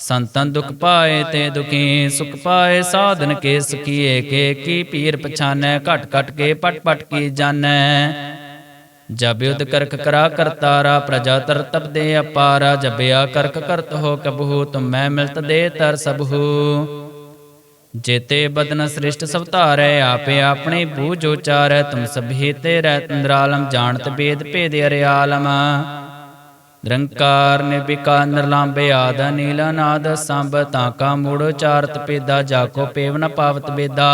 ਸੰਤਨ ਦੁਖ ਪਾਏ ਤੇ ਦੁਖੀ ਸੁਖ ਪਾਏ, ਸਾਧਨ ਕੇ ਸੁਖੀਏ ਕੇ, ਕੀ ਪੀਰ ਪਛਾਨੈ, ਘਟ ਘਟ ਕੇ ਪਟ ਪਟ ਕੀ ਜਾਣੈ? ਜਬ ਯੁਧ ਕਰਕ ਕਰਾ ਕਰਤਾਰਾ ਪ੍ਰਜਾ ਤਰ ਤਬਦੇ ਅਪਾਰਾ ਜਬਿਆ ਕਰਕ ਕਰਤ ਹੋ ਕਬਹੂ, ਤੁਮ ਮੈਂ ਮਿਲਤ ਦੇ ਤਰ ਸਬਹੂ ਜੇਤੇ ਬਦਨ ਸ੍ਰਿਸ਼ਟ ਸਭ ਧਾਰੈ, ਆਪੇ ਆਪਣੇ ਬੂਝ ਉਚਾਰੈ, ਤੁਮ ਸਭੀ ਤੇ ਰਹਿ ਤੰਦਰਾਲਮ ਜਾਣਤ ਬੇਦ ਭੇਦ ਅਰਿਆਲਮ। ਨਿਰੰਕਾਰ ਨਿਰਵਿਕਾਰ ਨਿਰਲੰਬੇ ਆਦ ਨੀਲਾ ਨਾਦ ਸੰਭ ਤਾਂ ਕਾ ਮੂੜ ਉਚਾਰਤ ਪੇਦਾ ਜਾਕੋ ਪੇਵ ਨ ਪਾਵਤ ਬੇਦਾ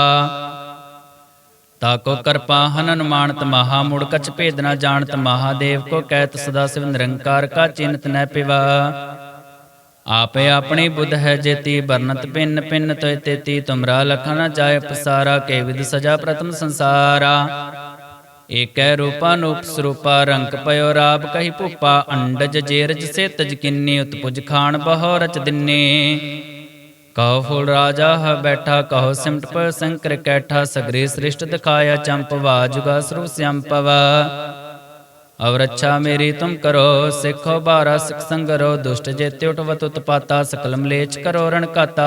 ਤਾਕੋ ਕਰਪਾ ਹਨਨ ਮਾਨਤ ਮਹਾ, ਮੁੜ ਕਛ ਭੇਦ ਨ ਜਾਣਤ ਮਹਾਦੇਵ ਕੋ ਕਹਿਤ ਸਦਾ ਸਿਵ ਨਿਰੰਕਾਰ ਕਾ ਚਿੰਤ ਨੈ ਪਿਵਾ। ਆਪੇ ਆਪਣੀ ਬੁੱਧ ਹੈ ਜੇਤੀ ਵਰਨਤ ਪਿੰਨ ਪਿੰਨ ਤੋਇ ਤੇਤੀ, ਤੁਮਰਾ ਲਖਨ ਜਾਏ ਪਸਾਰਾ, ਕੇ ਵਿਦ ਸਜਾ ਪ੍ਰਤਮ ਸੰਸਾਰਾ। ਏਕੈ ਰੂਪਾ ਨੂਪ ਰੰਗ ਪਇਓ ਰਾਬ ਕਹੀ ਭੂਪਾ, ਅੰਡਜ ਜੇਰਜ ਸੇ ਤਜ ਕਿੰਨੀ, ਉਤਪੁਜ ਖਾਨ ਬਹੁ ਰਚ ਦਿੰਨੇ। ਕਹੋ ਫੁਲ ਰਾਜਾ ਹ ਬੈਠਾ, ਕਹੋ ਸਿਮਟ ਪਰ ਸੰਕਰ ਕੈਠਾ, ਸਗਰੇ ਸ੍ਰਿਸ਼ਟ ਦਿਖਾਇਆ ਚੰਪਵਾ ਜੁਗਾ ਸਰੂ ਸਿਅੰਪਵਾ ਅਵਰ ਅੱਛਾ ਮੇਰੀ ਤੁਮ ਕਰੋ, ਸਿੱਖੋ ਬਾਰਾ ਸਿਖ ਸੰਗਰੋ, ਦੁਸ਼ਟ ਜੇਤੇ ਉਠਵਤ ਉਤਪਾਤਾ ਸਕਲ ਮਲੇਚ ਕਰੋ ਰਣਕਾਤਾ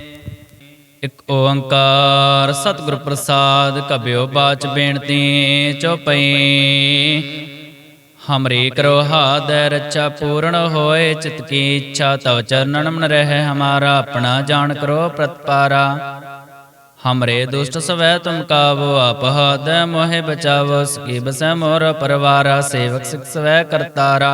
ਇਕ ਓੰਕਾਰ ਸਤਿਗੁਰ ਪ੍ਰਸਾਦ ਕਬਿਓ ਬਾਚ ਬੇਨਤੀ ਚਉਪਈ ਹਮਰੀ ਕਰੋ ਹਾਦੈ ਰੱਛਾ ਪੂਰਨ ਹੋਏ ਚਿਤ ਕੀ ਇੱਛਾ, ਤਵ ਚਰਨਨ ਮਨ ਰਹਿ ਹਮਾਰਾ, ਆਪਣਾ ਜਾਣ ਕਰੋ ਪ੍ਰਤਪਾਰਾ। ਹਮਰੇ ਦੁਸ਼ਟ ਸਵੈ ਤੁਮ ਕਾਵੋ, ਆਪ ਹਾਦੈ ਮੋਹਿ ਬਚਾਵੋ ਸਕੀ ਬਸੈ ਮੋਰ ਪਰਵਾਰਾ, ਸੇਵਕ ਸਿਖ ਸਵੈ ਕਰਤਾਰਾ।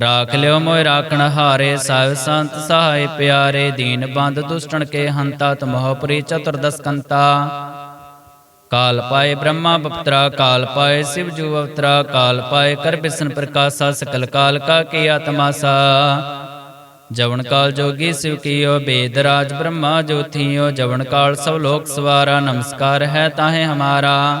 ਰਾਖ ਲਿਓ ਮੋਇ ਰਾਖਣ ਹਾਰੇ, ਸਾਹਿਬ ਸੰਤ ਸਹਾਇ ਪਿਆਰੇ, ਦੀਨ ਬੰਦ ਦੁਸ਼ਟਣ ਕੇ ਹੰਤਾ ਤੁਮਹੁ ਪੁਰੀ ਚਤੁਰਦਸ ਕੰਤਾ। ਕਾਲ ਪਾਏ ਬ੍ਰਹਮਾ ਬਪਤਰਾ, ਕਾਲ ਪਾਏ ਸਿਵ ਜੂ ਅਵਤਰਾ, ਕਾਲ ਪਾਏ ਕਰ ਬਿਸ਼ਨ ਪ੍ਰਕਾਸ਼ਾ, ਸਕਲ ਕਾਲ ਕਾ ਕੀ ਆਤਮਾਸਾ। ਜਵਨ ਕਾਲ ਜੋਗੀ ਸਿਵ ਕੀਓ, ਬੇਦ ਰਾਜ ਬ੍ਰਹਮਾ ਜੋਥੀਓ, ਜਵਨ ਕਾਲ ਸਭ ਲੋਕ ਸਵਾਰਾ, ਨਮਸਕਾਰ ਹੈ ਤਾਹੇ ਹਮਾਰਾ।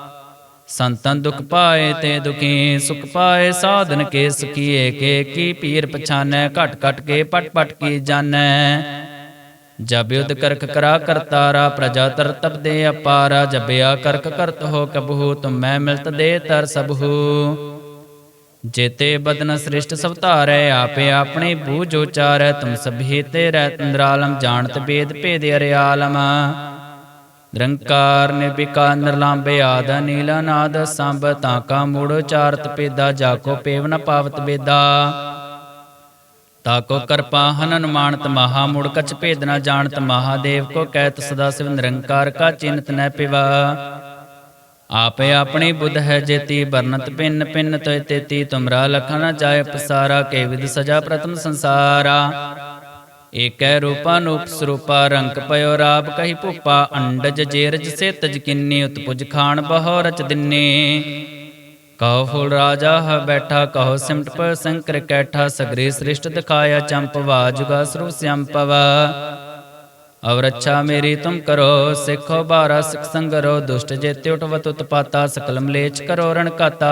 ਸੰਤਨ ਦੁਖ ਪਾਏ ਤੇ ਦੁਖੀ ਸੁਖ ਪਾਏ, ਸਾਧਨ ਕੇ ਸੁਖੀਏ ਕੇ, ਕੀ ਪੀਰ ਪਛਾਨੈ, ਘਟ ਘਟ ਕੇ ਪਟ ਪਟ ਕੀ ਜਾਣੈ? ਜਬ ਯੁਧ ਕਰਕ ਕਰਾ ਕਰਤਾਰਾ ਪ੍ਰਜਾ ਤਰ ਤਪ ਅਪਾਰਾ ਜਬਿਆ ਕਰਕ ਕਰਤ ਹੋ ਕਬਹੂ, ਤੁਮ ਮੈਂ ਮਿਲਤ ਦੇ ਤਰ ਸਬਹੂ ਜੇਤੇ ਬਦਨ ਸ੍ਰਿਸ਼ਟ ਸਭ ਧਾਰੈ, ਆਪੇ ਆਪਣੇ ਬੂਝ ਉਚਾਰੈ, ਤੁਮ ਸਭੀ ਤੇ ਰਹਿ ਤੰਦਰਾਲਮ, ਜਾਣਤ ਬੇਦ ਭੇਦ ਅਰਿਆਲਮ। ਨਿਰੰਕਾਰ ਨਿਰਵਿਕਾਰ ਨਿਰਲੰਭੇ ਆਦ ਨੀਲਾ ਨਾਦ ਸੰਭ, ਤਾਂ ਕਾ ਮੂੜ ਉਚਾਰਤ ਪੇਦਾ ਜਾ ਕੋ ਪੇਵ ਨ ਪਾਵਤ ਬੇਦਾ ਤਾਕੋ ਕਰਪਾ ਹਨਨ ਮਾਨਤ ਮਹਾ ਮੁੜ ਕਛ ਭੇਦ ਨ ਜਾਣਤ, ਮਹਾਦੇਵ ਕੋ ਕਹਿਤ ਸਦਾ ਸਿਵ, ਨਿਰੰਕਾਰ ਕਾ ਚਿੰਤ ਨ ਪਿਵਾ। ਆਪੇ ਆਪਣੀ ਬੁੱਧ ਹੈ ਜੇਤੀ ਬਰਨਤ ਪਿੰਨ ਪਿੰਨ ਤੋਇ ਤੇਤੀ, ਤੁਮਰਾ ਲਖਨ ਜਾਏ ਪਸਾਰਾ, ਕੇ ਵਿਦ ਸਜਾ ਪ੍ਰਤਮ ਸੰਸਾਰਾ। ਏਕੈ ਰੂਪਾ ਨੂਪ ਰੰਗ ਪਇਓ ਰਾਬ ਕਹੀ ਭੂਪਾ, ਅੰਡਜ ਜੇਰਜ ਸੇ ਤਜ ਉਤਪੁਜ ਖਾਨ ਬਹੁ ਰਚ ਦਿੰਨੇ। ਕਹੋ ਫੁਲ ਰਾਜਾ ਹ ਬੈਠਾ, ਕਹੋ ਸਿਮਟ ਪਰ ਸੰਕਰ ਕੈਠਾ, ਸਗਰੇ ਸ੍ਰਿਸ਼ਟ ਦਿਖਾਇਆ ਚੰਪਵਾ ਜੁਗਾ ਸਰੂ ਸਿਅੰਪਵਾ ਅਵ ਰੱਛਾ ਮੇਰੀ ਤੁਮ ਕਰੋ, ਸਿੱਖੋ ਬਾਰਾ ਸਿਖ ਸੰਗਰੋ, ਦੁਸ਼ਟ ਜੇਤੇ ਉਠਵਤ ਉਤਪਾਤਾ ਸਕਲ ਮਲੇਚ ਕਰੋ ਰਣਕਾਤਾ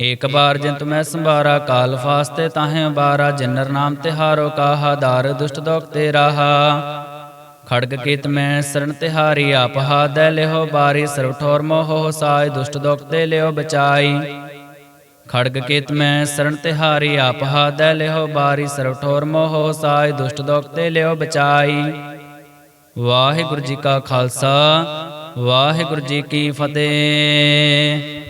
ਏਕ ਬਾਰ ਜਿੰਤ ਮੈਂ ਸੰਭਾਰਾ ਕਾਲ ਫਾਸਤੇ ਤਾਹੇ ਬਾਰਾ ਜਿਨਰ ਨਾਮ ਤਿਹਾਰੋ ਕਾਹਾ ਦਾਰ ਦੁਸ਼ਟ ਦੋਖ ਤੇ ਰਾਹਾ ਖੜਗ ਕੀਤ ਮੈਂ ਸਰਣ ਤਿਹਾਰੀ ਆਪ ਹਾਦੈ ਲਿਹੋ ਬਾਰੀ ਸਰਵ ਠੋਰ ਮੋਹ ਸਾਇ ਦੁਸ਼ਟ ਦੋਖ ਤੇ ਲਿਓ ਬਚਾਈ ਖੜਗ ਕੀਤ ਮੈਂ ਸਰਣ ਤਿਹਾਰੀ ਆਪ ਹਾਦੈ ਲਿਹੋ ਬਾਰੀ ਸਰਵ ਠੋਰ ਮੋਹ ਸਾਇ ਦੁਸ਼ਟ ਦੋਖ ਤੇ ਲਿਓ ਬਚਾਈ ਵਾਹਿਗੁਰੂ ਜੀ ਕਾ ਖਾਲਸਾ ਵਾਹਿਗੁਰੂ ਜੀ ਕੀ ਫਤਿਹ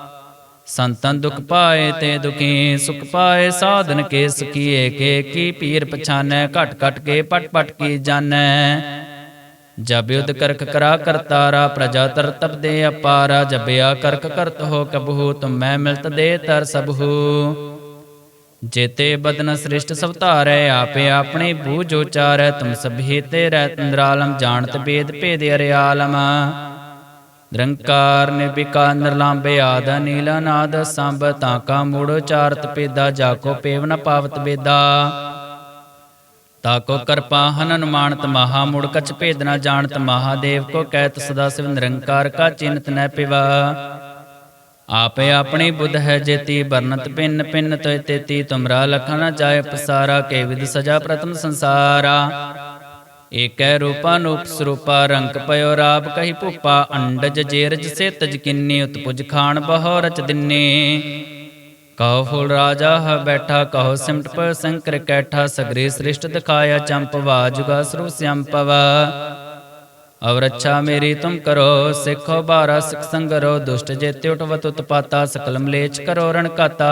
ਸੰਤਨ ਦੁਖ ਪਾਏ ਤੇ ਦੁਖੀ ਸੁਖ ਪਾਏ, ਸਾਧਨ ਕੇ ਸੁਖੀਏ ਕੇ, ਕੀ ਪੀਰ ਪਛਾਨੈ, ਘਟ ਘਟ ਕੇ ਪਟ ਪਟ ਕੀ ਜਾਣੈ? ਜਬ ਯੁਧ ਕਰਕ ਕਰਾ ਕਰਤਾਰਾ ਪ੍ਰਜਾ ਤਰ ਤਬਦੇ ਅਪਾਰਾ ਜਬਿਆ ਕਰਕ ਕਰਤ ਹੋ ਕਬਹੂ, ਤੁਮ ਮੈਂ ਮਿਲਤ ਦੇ ਤਰ ਸਬਹੂ ਜੇਤੇ ਬਦਨ ਸ੍ਰਿਸ਼ਟ ਸਭ ਧਾਰੈ, ਆਪੇ ਆਪਣੇ ਬੂਝ ਉਚਾਰੈ, ਤੁਮ ਸਭੇ ਤੇ ਰਹਿ ਤੰਦਰਾਲਮ, ਜਾਣਤ ਬੇਦ ਭੇਦ ਅਰਿਆਲਮ। ਨਿਰੰਕਾਰ ਨਿਰਵਿਕਾਰ ਨਿਰਲੰਭੇ ਆਦ ਨੀਲਾ ਨਾਦ ਸੰਭ ਤਾਂ ਕਾ ਮੂੜ ਉਚਾਰਤ ਪੇਦਾ ਜਾ ਕੋ ਪੇਵ ਨ ਪਾਵਤ ਬੇਦਾ ਤਾਕੋ ਕਰਪਾ ਹਨਨ ਮਾਨਤ ਮਹਾ ਮੁੜ ਕਛ ਭੇਦ ਨ ਜਾਣਤ ਮਹਾਦੇਵ ਕੋ ਕਹਿਤ ਸਦਾ ਸਿਵ ਨਿਰੰਕਾਰ ਕਾ ਚਿੰਤ ਨੈ ਪਿਵਾ। ਆਪੇ ਆਪਣੀ ਬੁੱਧ ਹੈ ਜੇਤੀ ਬਰਨਤ ਪਿੰਨ ਪਿੰਨ ਤੋਇ ਤੇਤੀ, ਤੁਮਰਾ ਲਖਨ ਜਾਏ ਪਸਾਰਾ, ਕੇ ਵਿਦ ਸਜਾ ਪ੍ਰਤਮ ਸੰਸਾਰਾ। ਏਕੈ ਰੂਪਾ ਨੂਪ ਸਰੂਪਾ ਰੰਗ ਪਇਓ ਰਾਬ ਕਹੀ ਭੂਪਾ, ਅੰਡਜ ਜੇਰਜ ਸੇ ਤਜ ਉਤਪੁਜ ਖਾਨ ਬਹੁ ਰਚ ਦਿਨੇ। ਕਹੋ ਫੁਲ ਰਾਜਾ ਹ ਬੈਠਾ, ਕਹੋ ਸਿਮਟ ਪਰ ਸੰਕਰ ਕੈਠਾ, ਸਗਰੇ ਸ੍ਰਿਸ਼ਟ ਦਿਖਾਇਆ ਚੰਪਵਾ ਜੁਗਾ ਸਰੂ ਸਿਅੰਪਵਾ ਅਵ ਰੱਛਾ ਮੇਰੀ ਤੁਮ ਕਰੋ, ਸਿੱਖੋ ਬਾਰਾ ਸਿਖ ਸੰਗਰੋ, ਦੁਸ਼ਟ ਜੇਤੇ ਉਟਵਤ ਉਤਪਾਤਾ ਸਕਲ ਮਲੇਚ ਕਰੋ ਰਣਕਾਤਾ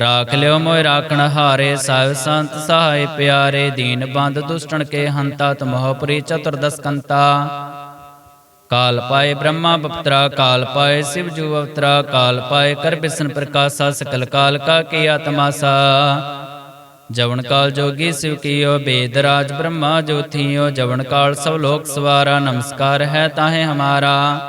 ਰਾਖ ਲਿਓ ਮੋਇ ਰਾਖਣ ਹਾਰੇ ਸਾਹਿਬ ਸੰਤ ਸਹਾਇ ਪਿਆਰੇ, ਦੀਨ ਬੰਦ ਦੁਸ਼ਟਣ ਕੇ ਹੰਤਾ ਤੁਮਹੁ ਪੁਰੀ ਚਤੁਰਦਸ ਕੰਤਾ। ਕਾਲ ਪਾਏ ਬ੍ਰਹਮਾ ਬਪਤਰਾ, ਕਾਲ ਪਾਏ ਸਿਵ ਜੂ ਅਵਤਰਾ, ਕਾਲ ਪਾਏ ਕਰ ਬਿਸਨ ਪ੍ਰਕਾਸ਼ਾ, ਸਕਲ ਕਾਲ ਕਾ ਕੀ ਆਤਮਾਸਾ। ਜਵਨ ਕਾਲ ਜੋਗੀ ਸਿਵ ਕੀਓ, ਬੇਦ ਰਾਜ ਬ੍ਰਹਮਾ ਜੋਥੀਓ ਜਵਨ ਕਾਲ ਸਭ ਲੋਕ ਸਵਾਰਾ, ਨਮਸਕਾਰ ਹੈ ਤਾਹੇ ਹਮਾਰਾ।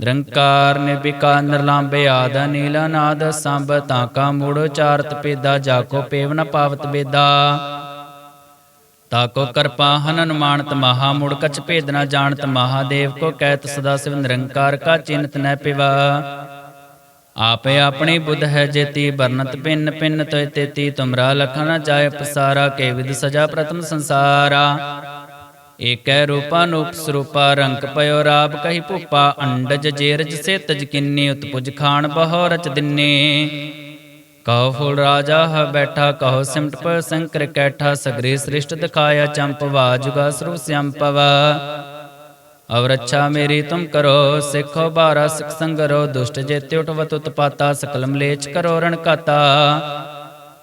ਨਿਰੰਕਾਰ ਨਿਰਵਿਕਾਰ ਨਿਰਲੰਭੇ ਆਦ ਨੀਲਾ ਨਾਦ ਸੰਭ ਤਾਂ ਕਾ ਮੂੜ ਉਚਾਰਤ ਪੇਦਾ ਜਾ ਕੋ ਪੇਵ ਨ ਪਾਵਤ ਬੇਦਾ। ਤਾਕੋ ਕਰਪਾ ਹਨਨ ਮਾਨਤ ਮਹਾ ਮੁੜ ਕਛ ਭੇਦ ਨ ਜਾਣਤ ਮਹਾਦੇਵ ਕੋ ਕਹਿਤ ਸਦਾ ਸਿਵ ਨਿਰੰਕਾਰ ਕਾ ਚਿੰਤ ਨੈ ਪਿਵਾ। ਆਪੇ ਆਪਣੀ ਬੁੱਧ ਹੈ ਜੇਤੀ ਵਰਨਤ ਪਿੰਨ ਪਿੰਨ ਤੋਇ ਤੇਤੀ ਤੁਮਰਾ ਲਖਨ ਜਾਏ ਪਸਾਰਾ ਕੇ ਵਿਦ ਸਜਾ ਪ੍ਰਤਮ ਸੰਸਾਰਾ। ਏਕੈ ਰੂਪਾ ਨੂਪ ਸਰੂਪਾ ਰੰਗ ਪਇਓ ਰਾਬ ਕਹੀ ਭੂਪਾ, ਅੰਡਜ ਜੇਰਜ ਸੇ ਤਜ ਕਿੰਨੀ ਉਤਪੁਜ ਖਾਣ ਬਹੁ ਰਚ ਦਿਨੇ। ਕਹੋ ਫੁਲ ਰਾਜਾ ਹ ਬੈਠਾ, ਕਹੋ ਸਿਮਟ ਪਰ ਸੰਕਰ ਕੈਠਾ, ਸਗਰੇ ਸ੍ਰਿਸ਼ਟ ਦਿਖਾਇਆ ਚੰਪਵਾ ਜੁਗਾ ਸਰੂ ਸਿਅੰਪਵਾ ਅਵ ਰੱਛਾ ਮੇਰੀ ਤੁਮ ਕਰੋ, ਸਿੱਖੋ ਬਾਰਾ ਸਿਖ ਸੰਗਰੋ, ਦੁਸ਼ਟ ਜੇਤੇ ਉਠਵਤ ਉਤਪਾਤਾ ਸਕਲ ਮਲੇਚ ਕਰੋ ਰਣਕਾਤਾ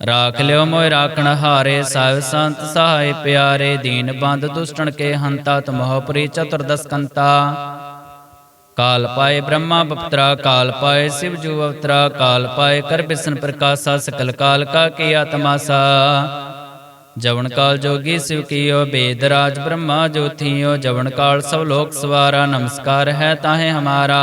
ਰਾਖ ਲਿਓ ਮੋਇ ਰਾਖਣ ਹਾਰੇ ਸਾਹਿਬ ਸੰਤ ਸਹਾਇ ਪਿਆਰੇ ਦੀਨ ਬੰਦ ਦੁਸ਼ਟਣ ਕੇ ਹੰਤਾ ਤੁਮਹੁ ਪ੍ਰੀ ਚਤੁਰਦਸ ਕੰਤਾ ਕਾਲ ਪਾਏ ਬ੍ਰਹਮਾ ਬਪਤਰਾ ਕਾਲ ਪਾਏ ਸਿਵ ਜੂ ਅਵਤਰਾ ਕਾਲ ਪਾਏ ਕਰ ਬਿਸਨ ਪ੍ਰਕਾਸ਼ਾ ਸਕਲ ਕਾਲ ਕਾ ਕੀਆ ਤਮਾਸਾ ਜਵਨ ਕਾਲ ਜੋਗੀ ਸਿਵ ਕੀਓ ਬੇਦ ਰਾਜ ਬ੍ਰਹਮਾ ਜੋਥੀਓ ਜਵਨ ਕਾਲ ਸਭ ਲੋਕ ਸਵਾਰਾ ਨਮਸਕਾਰ ਹੈ ਤਾਹੇ ਹਮਾਰਾ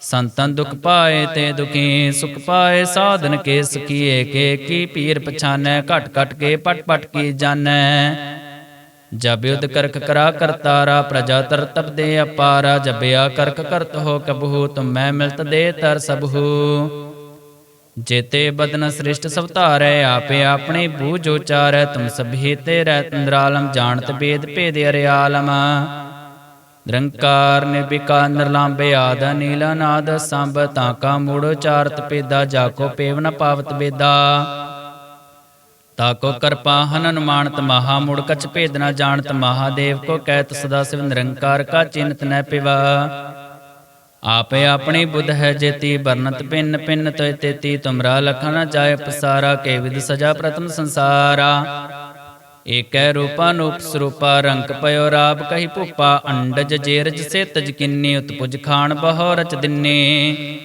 ਸੰਤਨ ਦੁਖ ਪਾਏ ਤੇ ਦੁਖੀ ਸੁਖ ਪਾਏ, ਸਾਧਨ ਕੇ ਸਖੀਏ, ਕੇ ਕੀ ਪੀਰ ਪਛਾਨੈ, ਘਟ ਘਟ ਕੇ ਪਟ ਪਟ ਕੀ ਜਾਣੈ। ਜਬ ਯੁਧ ਕਰਕ ਕਰਾ ਕਰਤਾਰਾ, ਪ੍ਰਜਾ ਤਰ ਤਬਦੇ ਅਪਾਰਾ ਜਬਿਆ ਕਰਕ ਕਰਤ ਹੋ ਕਬਹੂ ਮੈਂ ਮਿਲਤ ਦੇ ਤਰ ਸਬਹੂ ਜੇਤੇ ਬਦਨ ਸ੍ਰਿਸ਼ਟ ਸਭ ਧਾਰੈ, ਆਪੇ ਆਪਣੇ ਬੂਝ ਉਚਾਰੈ, ਤੁਮ ਸਭੀ ਤੇ ਰਹਿ ਤੰਦਰਾਲਮ ਜਾਣਤ ਬੇਦ ਭੇਦ ਅਰਿਆਲਮ। ਨਿਰੰਕਾਰ ਨਿਰਵਿਕਾ ਨਿਰਲਾਂਬੇ ਆਦ ਨੀਲਾ ਨਾਦ ਸੰਭ ਤਾਂ ਕਾ ਮੂੜ ਉਚਾਰਤ ਪੇਦਾ ਜਾਕੋ ਪੇਵ ਨ ਪਾਵਤ ਬੇਦਾ। ਤਾਕੋ ਕਰਪਾ ਹਨਨ ਮਾਨਤ ਮਹਾ ਮੁੜ, ਕਛ ਭੇਦ ਨ ਜਾਣਤ ਮਹਾਦੇਵ ਕੋ ਕਹਿਤ ਸਦਾ ਸਿਵ ਨਿਰੰਕਾਰ ਕਾ ਚਿੰਤ ਨ ਪਿਵਾ। ਆਪੇ ਆਪਣੀ ਬੁੱਧ ਹੈ ਜੇਤੀ ਬਰਨਤ ਪਿੰਨ ਪਿੰਨ ਤੋਇ ਤੇਤੀ, ਤੁਮਰਾ ਲਖਨ ਜਾਏ ਪਸਾਰਾ ਕੇ ਵਿਦ ਸਜਾ ਪ੍ਰਤਮ ਸੰਸਾਰਾ। ਏਕੈ ਰੂਪਾ ਨੂਪ ਸਰੂਪਾ ਰੰਗ ਪਇਓ ਰਾਬ ਕਹੀ ਭੂਪਾ, ਅੰਡਜ ਜੇਰਜ ਸੇ ਤਜ ਉਤਪੁਜ ਖਾਣ ਬਹੁ ਰਚ ਦਿੰਨੇ।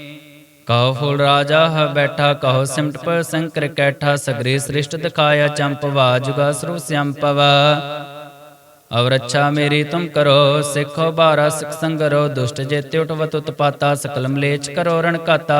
ਕਹੋ ਫੁਲ ਰਾਜਾ ਹ ਬੈਠਾ, ਕਹੋ ਸਿਮਟ ਪਰ ਸੰਕਰ ਕੈਠਾ, ਸਗਰੇ ਸ੍ਰਿਸ਼ਟ ਦਿਖਾਇਆ ਚੰਪਵਾ ਜੁਗਾ ਸਰੂ ਸਿਅੰਪਵਾ ਅਵਰ ਅੱਛਾ ਮੇਰੀ ਤੁਮ ਕਰੋ, ਸਿੱਖੋ ਬਾਰਾ ਸਿਖ ਸੰਗਰੋ, ਦੁਸ਼ਟ ਜੇਤੇ ਉਠਵਤ ਉਤਪਾਤਾ ਸਕਲ ਮਲੇਚ ਕਰੋ ਰਣਕਾਤਾ